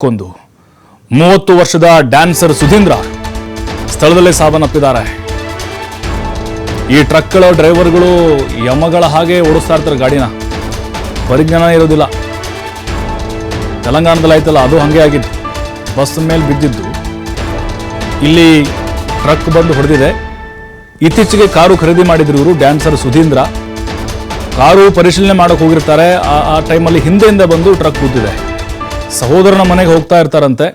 ಕೊಂದು. ಮೂವತ್ತು ವರ್ಷದ ಡ್ಯಾನ್ಸರ್ ಸುಧೀಂದ್ರ ಸ್ಥಳದಲ್ಲೇ ಸಾವನ್ನಪ್ಪಿದ್ದಾರೆ. ಈ ಟ್ರಕ್ಗಳ ಡ್ರೈವರ್ಗಳು ಯಮಗಳ ಹಾಗೆ ಓಡಿಸ್ತಾ ಇರ್ತಾರೆ ಗಾಡಿನ. ಪರಿಜ್ಞಾನ ಇರೋದಿಲ್ಲ. ತೆಲಂಗಾಣದಲ್ಲಿ ಆಯ್ತಲ್ಲ, ಅದು ಹಾಗೆ ಆಗಿದ್ದು ಬಸ್ ಮೇಲೆ ಬಿದ್ದಿದ್ದು. ಇಲ್ಲಿ ಟ್ರಕ್ ಬಂದು ಹೊಡೆದಿದೆ. ಇತ್ತೀಚೆಗೆ ಕಾರು ಖರೀದಿ ಮಾಡಿದ್ರು ಇವರು, ಡ್ಯಾನ್ಸರ್ ಸುಧೀಂದ್ರ. ಕಾರು ಪರಿಶೀಲನೆ ಮಾಡೋಕೆ ಹೋಗಿರ್ತಾರೆ. ಆ- ಟೈಮಲ್ಲಿ ಹಿಂದೆಯಿಂದ ಬಂದು ಟ್ರಕ್ ಗುದ್ದಿದೆ ಸಹೋದರನ ಮನೆಗೆ ಹೋಗ್ತಾ ಇರ್ತಾರಂತೆ.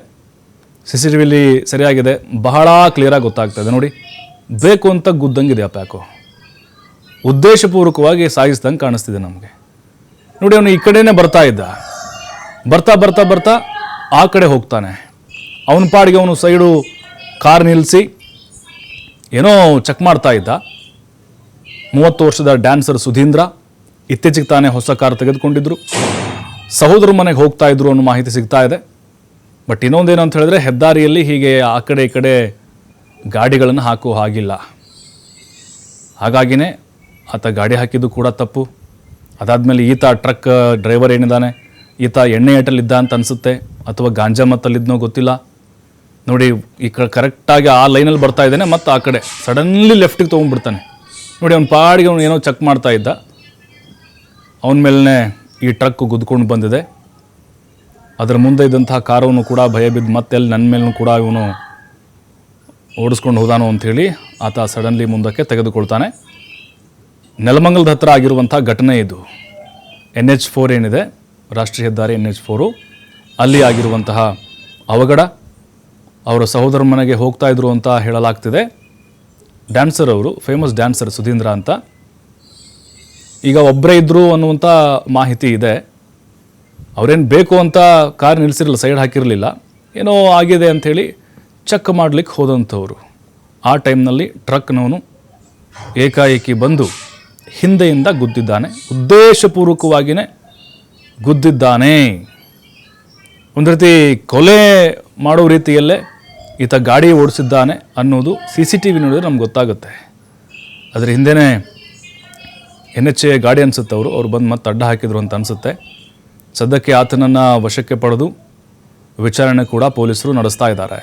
ಸಿ ಸಿ ಟಿ ವಿಲಿ ಸರಿಯಾಗಿದೆ ಬಹಳ ಕ್ಲಿಯರಾಗಿ ಗೊತ್ತಾಗ್ತದೆ ನೋಡಿ, ಬೇಕು ಅಂತ ಗುದ್ದಂಗಿದೆ ಆ ಪ್ಯಾಕು. ಉದ್ದೇಶಪೂರ್ವಕವಾಗಿ ಸಾಗಿಸ್ದಂಗೆ ಕಾಣಿಸ್ತಿದೆ ನಮಗೆ. ನೋಡಿ, ಅವನು ಈ ಕಡೆನೇ ಬರ್ತಾ ಇದ್ದ. ಬರ್ತಾ ಬರ್ತಾ ಬರ್ತಾ ಆ ಕಡೆ ಹೋಗ್ತಾನೆ. ಅವನ ಪಾಡಿಗೆ ಅವನು ಸೈಡು ಕಾರ್ ನಿಲ್ಲಿಸಿ ಏನೋ ಚೆಕ್ ಮಾಡ್ತಾ ಇದ್ದ. ಮೂವತ್ತು ವರ್ಷದ ಡ್ಯಾನ್ಸರ್ ಸುಧೀಂದ್ರ ಇತ್ತೀಚೆಗೆ ತಾನೇ ಹೊಸ ಕಾರ್ ತೆಗೆದುಕೊಂಡಿದ್ರು. ಸಹೋದರ ಮನೆಗೆ ಹೋಗ್ತಾ ಇದ್ರು ಅನ್ನೋ ಮಾಹಿತಿ ಸಿಗ್ತಾ ಇದೆ. ಬಟ್ ಇನ್ನೊಂದೇನು ಅಂತ ಹೇಳಿದ್ರೆ ಹೆದ್ದಾರಿಯಲ್ಲಿ ಹೀಗೆ ಆ ಕಡೆ ಈ ಕಡೆ ಗಾಡಿಗಳನ್ನು ಹಾಕೋ ಹಾಗಿಲ್ಲ. ಹಾಗಾಗಿನೇ ಆತ ಗಾಡಿ ಹಾಕಿದ್ದು ಕೂಡ ತಪ್ಪು. ಅದಾದಮೇಲೆ ಈತ ಟ್ರಕ್ ಡ್ರೈವರ್ ಏನಿದ್ದಾನೆ, ಈತ ಎಣ್ಣೆ ಏಟಲ್ಲಿದ್ದ ಅಂತ ಅನಿಸುತ್ತೆ ಅಥವಾ ಗಾಂಜಾ ಮತ್ತಲ್ಲಿದ್ದನೋ ಗೊತ್ತಿಲ್ಲ. ನೋಡಿ, ಈ ಕ ಕರೆಕ್ಟಾಗಿ ಆ ಲೈನಲ್ಲಿ ಬರ್ತಾ ಇದ್ದಾನೆ ಮತ್ತು ಆ ಕಡೆ ಸಡನ್ಲಿ ಲೆಫ್ಟಿಗೆ ತೊಗೊಂಡ್ಬಿಡ್ತಾನೆ. ನೋಡಿ, ಅವ್ನ ಪಾಡಿಗೆ ಅವನು ಏನೋ ಚೆಕ್ ಮಾಡ್ತಾ ಇದ್ದ. ಅವನ ಮೇಲೇ ಈ ಟ್ರಕ್ ಗುದ್ಕೊಂಡು ಬಂದಿದೆ. ಅದರ ಮುಂದೆ ಇದ್ದಂತಹ ಕಾರವನ್ನು ಕೂಡ ಭಯ ಬಿದ್ದು ಮತ್ತೆ ಅಲ್ಲಿ ನನ್ನ ಮೇಲೂ ಕೂಡ ಇವನು ಓಡಿಸ್ಕೊಂಡು ಹೋದಾನು ಅಂಥೇಳಿ ಆತ ಸಡನ್ಲಿ ಮುಂದಕ್ಕೆ ತೆಗೆದುಕೊಳ್ತಾನೆ. ನೆಲಮಂಗಲದ ಹತ್ರ ಆಗಿರುವಂಥ ಘಟನೆ ಇದು. ಎನ್ ಎಚ್ ಫೋರ್ ಏನಿದೆ, ರಾಷ್ಟ್ರೀಯ ಹೆದ್ದಾರಿ ಎನ್ ಎಚ್ ಫೋರು ಅಲ್ಲಿ ಆಗಿರುವಂತಹ ಅವಘಡ, ಅವರ ಸಹೋದರ ಮನೆಗೆ ಹೋಗ್ತಾ ಇದ್ರು ಅಂತ ಹೇಳಲಾಗ್ತಿದೆ. ಡ್ಯಾನ್ಸರ್ ಅವರು, ಫೇಮಸ್ ಡ್ಯಾನ್ಸರ್ ಸುಧೀಂದ್ರ ಅಂತ ಈಗ ಒಬ್ಬರೇ ಇದ್ದರು ಅನ್ನುವಂಥ ಮಾಹಿತಿ ಇದೆ. ಅವ್ರೇನು ಬೇಕು ಅಂತ ಕಾರ್ ನಿಲ್ಲಿಸಿರಲಿಲ್ಲ ಸೈಡ್ ಹಾಕಿರಲಿಲ್ಲ. ಏನೋ ಆಗಿದೆ ಅಂಥೇಳಿ ಚೆಕ್ ಮಾಡ್ಲಿಕ್ಕೆ ಹೋದಂಥವ್ರು. ಆ ಟೈಮ್ನಲ್ಲಿ ಟ್ರಕ್ನವನು ಏಕಾಏಕಿ ಬಂದು ಹಿಂದೆಯಿಂದ ಗುದ್ದಿದ್ದಾನೆ. ಉದ್ದೇಶಪೂರ್ವಕವಾಗಿಯೇ ಗುದ್ದಿದ್ದಾನೆ. ಒಂದು ರೀತಿ ಕೊಲೆ ಮಾಡೋ ರೀತಿಯಲ್ಲೇ ಈತ ಗಾಡಿ ಓಡಿಸಿದ್ದಾನೆ ಅನ್ನೋದು ಸಿ ಸಿ ಟಿ ವಿ ನೋಡಿದ್ರೆ ನಮ್ಗೆ ಗೊತ್ತಾಗುತ್ತೆ. ಅದರ ಹಿಂದೆನೇ ಎನ್ ಎಚ್ ಎ ಗಾಡಿ ಅನಿಸುತ್ತೆ ಅವರು. ಅವ್ರು ಬಂದು ಮತ್ತೆ ಅಡ್ಡ ಹಾಕಿದ್ರು ಅಂತ ಅನಿಸುತ್ತೆ. ಸದ್ಯಕ್ಕೆ ಆತನನ್ನು ವಶಕ್ಕೆ ಪಡೆದು ವಿಚಾರಣೆ ಕೂಡ ಪೊಲೀಸರು ನಡೆಸ್ತಾ ಇದ್ದಾರೆ.